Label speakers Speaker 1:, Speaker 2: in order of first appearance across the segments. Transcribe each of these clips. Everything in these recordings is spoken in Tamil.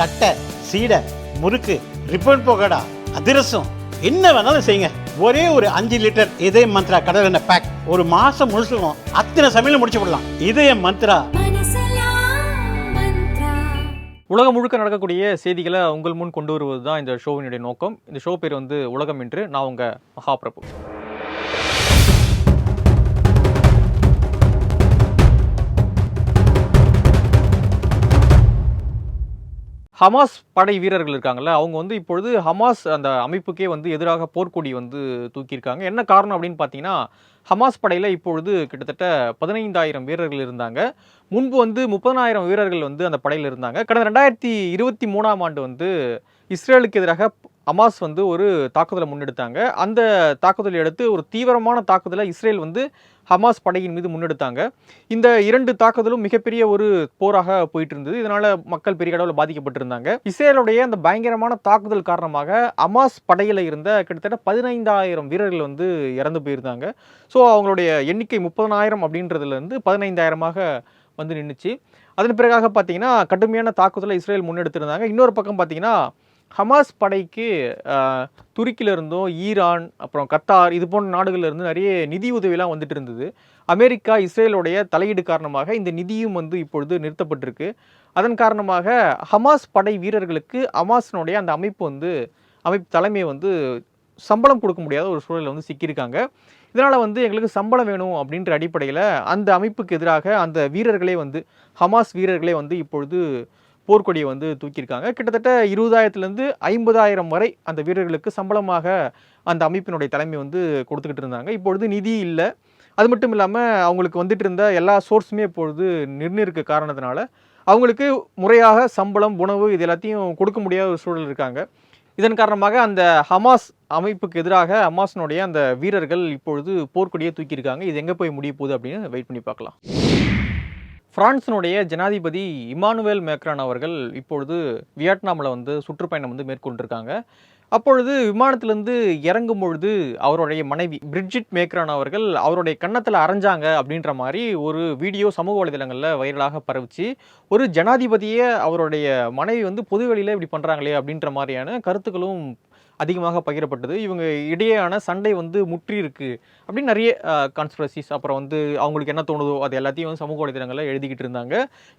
Speaker 1: தட்டை சீடை முறுக்கு ரிப்பன் போகடா அதிரசம் என்ன வேணாலும் செய்யுங்க. ஒரே ஒரு அஞ்சு லிட்டர் இதய மந்த்ரா கடல் எண்ணெய் பேக் ஒரு மாசம் முழுசுக்கும் அத்தனை சமையல் முடிச்சு விடலாம். இதய மந்த்ரா.
Speaker 2: உலகம் முழுக்க நடக்கக்கூடிய செய்திகளை உங்கள் முன் கொண்டு வருவது தான் இந்த ஷோவினுடைய நோக்கம். இந்த ஷோ பேர் வந்து உலகம் என்று நான் உங்க மகாபிரபு. ஹமாஸ் படை வீரர்கள் இருக்காங்கல்ல அவங்க வந்து இப்பொழுது ஹமாஸ் அந்த அமைப்புக்கே வந்து எதிராக போர்க்கொடி வந்து தூக்கியிருக்காங்க. என்ன காரணம் அப்படின்னு பார்த்தீங்கன்னா ஹமாஸ் படையில் இப்பொழுது கிட்டத்தட்ட பதினைந்தாயிரம் வீரர்கள் இருந்தாங்க. முன்பு வந்து முப்பதனாயிரம் வீரர்கள் வந்து அந்த படையில் இருந்தாங்க. கடந்த ரெண்டாயிரத்தி இருபத்தி மூணாம் ஆண்டு வந்து இஸ்ரேலுக்கு எதிராக ஹமாஸ் வந்து ஒரு தாக்குதலை முன்னெடுத்தாங்க. அந்த தாக்குதலை அடுத்து ஒரு தீவிரமான தாக்குதலை இஸ்ரேல் வந்து ஹமாஸ் படையின் மீது முன்னெடுத்தாங்க. இந்த இரண்டு தாக்குதலும் மிகப்பெரிய ஒரு போராக போயிட்டு இருந்தது இதனால மக்கள் பெரிய அளவில் பாதிக்கப்பட்டிருந்தாங்க. இஸ்ரேலுடைய அந்த பயங்கரமான தாக்குதல் காரணமாக ஹமாஸ் படையில் இருந்த கிட்டத்தட்ட பதினைந்தாயிரம் வீரர்கள் வந்து இறந்து போயிருந்தாங்க. ஸோ அவங்களுடைய எண்ணிக்கை முப்பதனாயிரம் அப்படின்றதுலேருந்து பதினைந்தாயிரமாக வந்து நின்றுச்சு அதன் பிறகாக பார்த்தீங்கன்னா கடுமையான தாக்குதலை இஸ்ரேல் முன்னெடுத்திருந்தாங்க. இன்னொரு பக்கம் பார்த்தீங்கன்னா ஹமாஸ் படைக்கு துருக்கியிலிருந்தும் ஈரான் அப்புறம் கத்தார் இது போன்ற நாடுகளிலிருந்து நிறைய நிதி உதவிலாம் வந்துட்டு இருந்தது அமெரிக்கா இஸ்ரேலுடைய தலையீடு காரணமாக இந்த நிதியும் வந்து இப்பொழுது நிறுத்தப்பட்டிருக்கு. அதன் காரணமாக ஹமாஸ் படை வீரர்களுக்கு ஹமாஸினுடைய அந்த அமைப்பு வந்து அமைப்பு தலைமை வந்து சம்பளம் கொடுக்க முடியாத ஒரு சூழலில் வந்து சிக்கியிருக்காங்க. இதனால் வந்து எங்களுக்கு சம்பளம் வேணும் அப்படின்ற அடிப்படையில் அந்த அமைப்புக்கு எதிராக அந்த வீரர்களே வந்து ஹமாஸ் வீரர்களே வந்து இப்பொழுது போர்க்கொடியை வந்து தூக்கியிருக்காங்க. கிட்டத்தட்ட இருபதாயிரத்துலேருந்து ஐம்பதாயிரம் வரை அந்த வீரர்களுக்கு சம்பளமாக அந்த அமைப்பினுடைய தலைமை வந்து கொடுத்துக்கிட்டு இருந்தாங்க. இப்பொழுது நிதி இல்லை. அது மட்டும் இல்லாமல் அவங்களுக்கு வந்துட்டு இருந்த எல்லா சோர்ஸுமே இப்பொழுது நிர்ணயிக்க காரணத்தினால அவங்களுக்கு முறையாக சம்பளம் உணவு இது எல்லாத்தையும் கொடுக்க முடியாத ஒரு சூழல் இருக்காங்க. இதன் காரணமாக அந்த ஹமாஸ் அமைப்புக்கு எதிராக ஹமாஸினுடைய அந்த வீரர்கள் இப்பொழுது போர்க்கொடியை தூக்கியிருக்காங்க. இது எங்கே போய் முடிய போகுது அப்படின்னு வெயிட் பண்ணி பார்க்கலாம். பிரான்சினுடைய ஜனாதிபதி இமானுவேல் மேக்ரான் அவர்கள் இப்பொழுது வியட்நாமில் வந்து சுற்றுப்பயணம் வந்து மேற்கொண்டிருக்காங்க. அப்பொழுது விமானத்திலிருந்து இறங்கும் பொழுது அவருடைய மனைவி பிரிட்ஜிட் மேக்ரான் அவர்கள் அவருடைய கன்னத்தில் அரைஞ்சாங்க அப்படின்ற மாதிரி ஒரு வீடியோ சமூக வலைதளங்களில் வைரலாக பரவிச்சு. ஒரு ஜனாதிபதியே அவருடைய மனைவி வந்து பொதுவெளியில் இப்படி பண்ணுறாங்களே அப்படின்ற மாதிரியான கருத்துக்களும் அதிகமாக பகிரப்பட்டது. இவங்க இடையேயான சண்டை வந்து முற்றி இருக்கு அப்படின்னு நிறைய கான்ஸ்பிரசிஸ் அப்புறம் வந்து அவங்களுக்கு என்ன தோணுதோ அது எல்லாத்தையும் வந்து சமூக வலைதளங்களில் எழுதிக்கிட்டு இருந்தாங்க.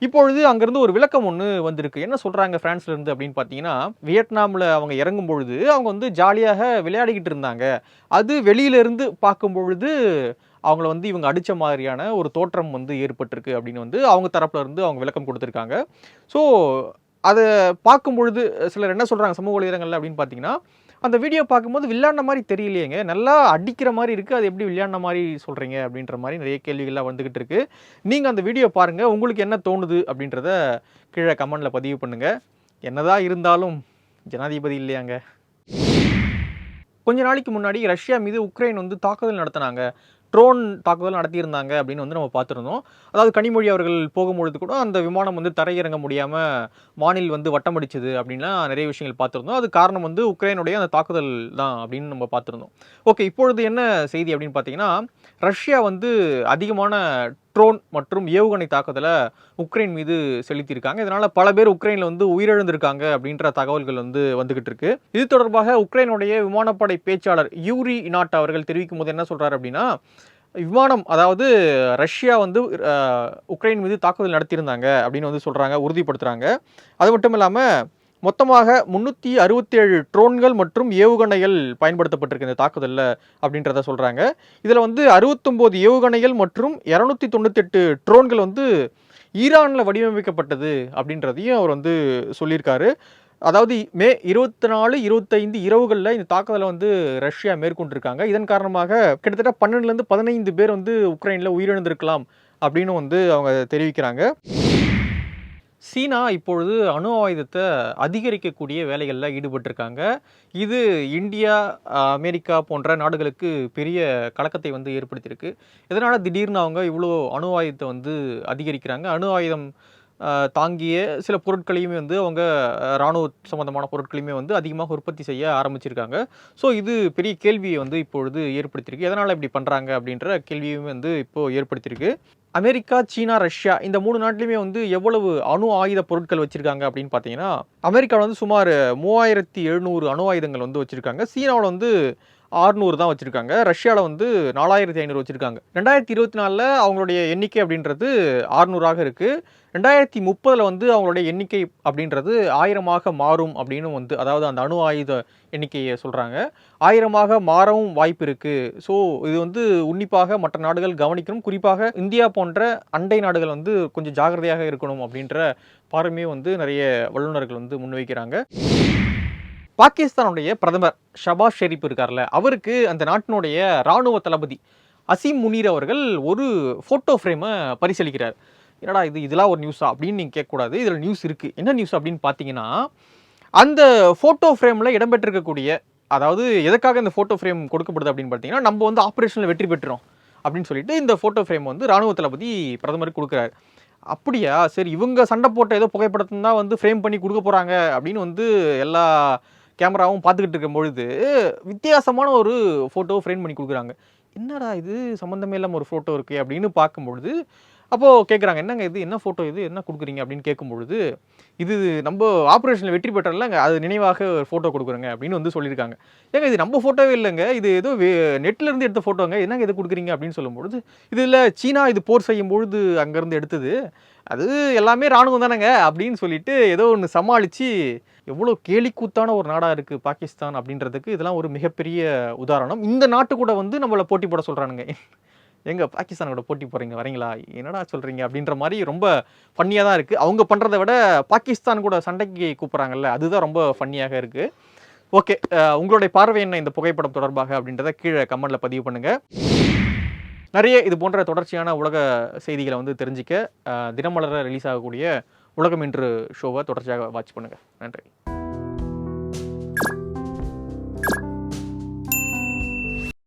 Speaker 2: இப்பொழுது அங்கேருந்து ஒரு விளக்கம் ஒன்று வந்திருக்கு. என்ன சொல்கிறாங்க ஃப்ரான்ஸ்லேருந்து அப்படின்னு பார்த்தீங்கன்னா வியட்நாமில் அவங்க இறங்கும் பொழுது அவங்க வந்து ஜாலியாக விளையாடிக்கிட்டு இருந்தாங்க. அது வெளியிலேருந்து பார்க்கும் பொழுது அவங்கள வந்து இவங்க அடித்த மாதிரியான ஒரு தோற்றம் வந்து ஏற்பட்டிருக்கு அப்படின்னு வந்து அவங்க தரப்புல இருந்து அவங்க விளக்கம் கொடுத்துருக்காங்க. ஸோ அதை பார்க்கும் பொழுது சிலர் என்ன சொல்கிறாங்க சமூக வலைதளங்களில் அப்படின்னு பார்த்தீங்கன்னா அந்த வீடியோ பார்க்கும்போது விளையாண்ட மாதிரி தெரியலையேங்க. நல்லா அடிக்கிற மாதிரி இருக்குது அது எப்படி விளையாண்ட மாதிரி சொல்கிறீங்க அப்படின்ற மாதிரி நிறைய கேள்விகள்லாம் வந்துக்கிட்டு இருக்கு. நீங்கள் அந்த வீடியோ பாருங்கள் உங்களுக்கு என்ன தோணுது அப்படின்றத கீழே கமெண்டில் பதிவு பண்ணுங்கள் என்னதான் இருந்தாலும் ஜனாதிபதி இல்லையாங்க. கொஞ்ச நாளைக்கு முன்னாடி ரஷ்யா மீது உக்ரைன் வந்து தாக்குதல் நடத்தினாங்க. ட்ரோன் தாக்குதல் நடத்தியிருந்தாங்க அப்படின்னு வந்து நம்ம பார்த்துருந்தோம். அதாவது கனிமொழி அவர்கள் போகும்பொழுது கூட அந்த விமானம் வந்து தரையிறங்க முடியாமல் வானில் வந்து வட்டமடிச்சது அப்படின்லாம் நிறைய விஷயங்கள் பார்த்துருந்தோம். அது காரணம் வந்து உக்ரைனுடைய அந்த தாக்குதல் தான் அப்படின்னு நம்ம பார்த்துருந்தோம். ஓகே இப்பொழுது என்ன செய்தி அப்படின்னு பார்த்தீங்கன்னா ரஷ்யா வந்து அதிகமான ட்ரோன் மற்றும் ஏவுகணை தாக்குதலை உக்ரைன் மீது செலுத்தியிருக்காங்க. இதனால் பல பேர் உக்ரைனில் வந்து உயிரிழந்திருக்காங்க அப்படின்ற தகவல்கள் வந்து வந்துகிட்டு இருக்கு. இது தொடர்பாக உக்ரைனுடைய விமானப்படை பேச்சாளர் யூரி இனாட் அவர்கள் தெரிவிக்கும் போது என்ன சொல்கிறார் அப்படின்னா விமானம் அதாவது ரஷ்யா வந்து உக்ரைன் மீது தாக்குதல் நடத்தியிருந்தாங்க அப்படின்னு வந்து சொல்கிறாங்க உறுதிப்படுத்துகிறாங்க அது மட்டும் இல்லாமல் மொத்தமாக முந்நூற்றி அறுபத்தேழு ட்ரோன்கள் மற்றும் ஏவுகணைகள் பயன்படுத்தப்பட்டிருக்கு இந்த தாக்குதலில் அப்படின்றத சொல்கிறாங்க இதில் வந்து அறுபத்தொம்போது ஏவுகணைகள் மற்றும் இரநூத்தி தொண்ணூத்தெட்டு ட்ரோன்கள் வந்து ஈரானில் வடிவமைக்கப்பட்டது அப்படின்றதையும் அவர் வந்து சொல்லியிருக்காரு. அதாவது மே இருபத்தி நாலு இருபத்தைந்து இரவுகளில் இந்த தாக்குதலை வந்து ரஷ்யா மேற்கொண்டிருக்காங்க. இதன் காரணமாக கிட்டத்தட்ட பன்னெண்டுலேருந்து பதினைந்து பேர் வந்து உக்ரைனில் உயிரிழந்திருக்கலாம் அப்படின்னு வந்து அவங்க தெரிவிக்கிறாங்க. சீனா இப்பொழுது அணு ஆயுதத்தை அதிகரிக்கக்கூடிய வேலைகளில் ஈடுபட்டிருக்காங்க. இது இந்தியா அமெரிக்கா போன்ற நாடுகளுக்கு பெரிய கலக்கத்தை வந்து ஏற்படுத்தியிருக்கு. இதனால் திடீர்னு அவங்க இவ்வளோ அணு ஆயுதத்தை வந்து அதிகரிக்கிறாங்க. அணு ஆயுதம் தாங்கிய சில பொருட்களையுமே வந்து அவங்க இராணுவ ராணுவ சம்பந்தமான பொருட்களையுமே வந்து அதிகமாக உற்பத்தி செய்ய ஆரம்பிச்சிருக்காங்க. ஸோ இது பெரிய கேள்வியை வந்து இப்பொழுது ஏற்படுத்தியிருக்கு. எதனால் இப்படி பண்ணுறாங்க அப்படின்ற கேள்வியுமே வந்து இப்போது ஏற்படுத்தியிருக்கு. அமெரிக்கா சீனா ரஷ்யா இந்த மூணு நாட்டிலையுமே வந்து எவ்வளவு அணு ஆயுத பொருட்கள் வச்சுருக்காங்க அப்படின்னு பார்த்தீங்கன்னா அமெரிக்காவில் வந்து சுமார் மூவாயிரத்தி எழுநூறு அணு ஆயுதங்கள் வந்து வச்சுருக்காங்க. சீனாவில் வந்து ஆறுநூறு தான் வச்சுருக்காங்க. ரஷ்யாவில் வந்து நாலாயிரத்தி ஐநூறு வச்சுருக்காங்க. ரெண்டாயிரத்தி இருபத்தி நாலில் அவங்களுடைய எண்ணிக்கை அப்படின்றது ஆறுநூறாக இருக்குது ரெண்டாயிரத்தி முப்பதில் வந்து அவங்களுடைய எண்ணிக்கை அப்படின்றது ஆயிரமாக மாறும் அப்படின்னு வந்து அதாவது அந்த அணு ஆயுத எண்ணிக்கையை சொல்கிறாங்க ஆயிரமாக மாறவும் வாய்ப்பு இருக்குது ஸோ இது வந்து உன்னிப்பாக மற்ற நாடுகள் கவனிக்கணும். குறிப்பாக இந்தியா போன்ற அண்டை நாடுகள் வந்து கொஞ்சம் ஜாக்கிரதையாக இருக்கணும் அப்படின்ற பாரமே வந்து நிறைய வல்லுநர்கள் வந்து முன்வைக்கிறாங்க. பாகிஸ்தானுடைய பிரதமர் ஷபாஸ் ஷெரீப் இருக்கார்ல அவருக்கு அந்த நாட்டினுடைய ராணுவ தளபதி அசீம் முனீர் அவர்கள் ஒரு ஃபோட்டோ ஃப்ரேமை பரிசளிக்கிறார். என்னடா இது இதெல்லாம் ஒரு நியூஸா அப்படின்னு நீங்கள் கேட்கக்கூடாது. இதில் நியூஸ் இருக்குது என்ன நியூஸ் அப்படின்னு பார்த்தீங்கன்னா அந்த ஃபோட்டோ ஃப்ரேமில் இடம்பெற்றிருக்கக்கூடிய அதாவது எதுக்காக இந்த ஃபோட்டோ ஃப்ரேம் கொடுக்கப்படுது அப்படின்னு பார்த்தீங்கன்னா நம்ம வந்து ஆப்ரேஷனில் வெற்றி பெற்றோம் அப்படின்னு சொல்லிட்டு இந்த ஃபோட்டோ ஃப்ரேம் வந்து ராணுவ தளபதி பிரதமருக்கு கொடுக்குறாரு. அப்படியா? சரி இவங்க சண்டை போட்ட ஏதோ புகைப்படத்தை தான் வந்து ஃப்ரேம் பண்ணி கொடுக்க போகிறாங்க அப்படின்னு வந்து எல்லா கேமராவும் பார்த்துக்கிட்டு இருக்கும் பொழுது வித்தியாசமான ஒரு ஃபோட்டோ ஃப்ரேம் பண்ணி கொடுக்குறாங்க. என்னடா இது? சம்மந்தமே இல்லாமல் ஒரு ஃபோட்டோ இருக்குது அப்படின்னு பார்க்கும்பொழுது அப்போது கேட்குறாங்க என்னங்க இது? என்ன ஃபோட்டோ இது? என்ன கொடுக்குறீங்க? அப்படின்னு கேட்கும்பொழுது இது நம்ம ஆப்ரேஷனில் வெற்றி பெற்றாலங்க அது நினைவாக ஒரு ஃபோட்டோ கொடுக்குறோங்க அப்படின்னு வந்து சொல்லியிருக்காங்க. ஏங்க இது நம்ம ஃபோட்டோவே இல்லைங்க இது ஏதோ நெட்லேருந்து எடுத்த ஃபோட்டோங்க என்னங்க இது கொடுக்குறீங்க அப்படின்னு சொல்லும்பொழுது இது இல்லை சீனா இது போர் செய்யும் பொழுது அங்கேருந்து எடுத்தது அது எல்லாமே ராணுவம் தானேங்க அப்படின்னு சொல்லிட்டு ஏதோ ஒன்று சமாளித்து எவ்வளோ கேலிக்கூத்தான ஒரு நாடாக இருக்குது பாகிஸ்தான் அப்படின்றதுக்கு இதெல்லாம் ஒரு மிகப்பெரிய உதாரணம். இந்த நாட்டு கூட வந்து நம்மளை போட்டி போட சொல்கிறானுங்க எங்கே பாகிஸ்தான் கூட போட்டி போகிறீங்க வரீங்களா? என்னடா சொல்கிறீங்க அப்படின்ற மாதிரி ரொம்ப ஃபன்னியாக தான் இருக்குது அவங்க பண்ணுறத விட பாகிஸ்தான் கூட சண்டைக்கு கூப்பிட்றாங்கல்ல அதுதான் ரொம்ப ஃபன்னியாக இருக்குது ஓகே உங்களுடைய பார்வை என்ன இந்த புகைப்படம் தொடர்பாக அப்படின்றத கீழே கமெண்டில் பதிவு பண்ணுங்கள் நிறைய இது போன்ற தொடர்ச்சியான உலக செய்திகளை வந்து தெரிஞ்சிக்க தினமலரில் ரிலீஸ் ஆகக்கூடிய உலகம் இன்று ஷோவை தொடர்ச்சியாக வாட்ச் பண்ணுங்கள் நன்றி.